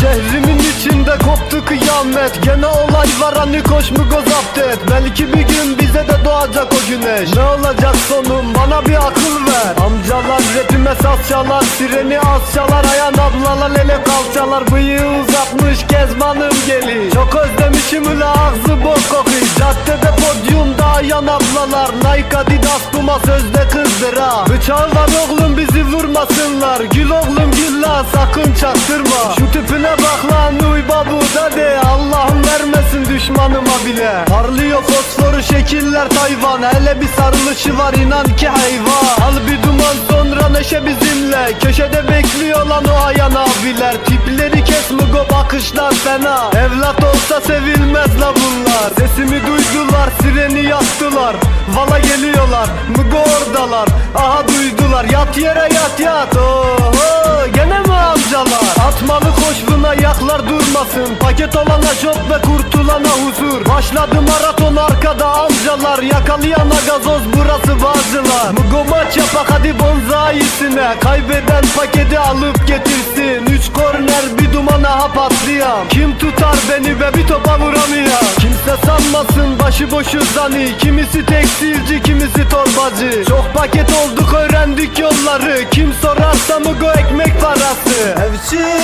Şehrimin içinde koptu kıyamet. Gene olay var hani koş mu gozapt et? Belki bir gün bize de doğacak o güneş. Ne olacak sonum? Bana bir akıl ver. Amcalar rapime saz çalar. Sireni az çalar. Ayan ablalar ele kalçalar. Bıyığı uzatmış kezbanım geli Çok özlemişim ula ağzı bok kokuyor. Caddede podyumda ayan ablalar. Nike Adidas Puma sözde kızdır ha. Oğlum bizi vurmasınlar. Gül oğlum la sakın çaktırma. Şu tipine bak lan uy babu de Allah'ım vermesin düşmanıma bile. Parlıyor fosforu şekiller Tayvan. Hele bir sarılışı var inan ki hayvan. Al bir duman sonra neşe bizimle. Köşede bekliyor lan o ayan abiler. Tipleri kes mugo bakışlar fena. Evlat olsa sevilmez la bunlar. Sesimi duydular sireni yaktılar. Vala geliyorlar mugo oradalar? Aha duydular yat yere yat yat. Oho koşluna yaklar durmasın Paket olana job ve kurtulana huzur. Başladı maraton arkada amcalar Yakalayana gazoz burası bazılar. Mugo maç yapak hadi bonzayisine Kaybeden paketi alıp getirsin. Üç korner bir dumana hap atlayan. Kim tutar beni be bir topa vuramayan Kimse sanmasın başıboşu zani. Kimisi tekstilci kimisi torbacı. Çok paket olduk öğrendik yolları. Kim sorarsa Mugo ekmek parası. Evçi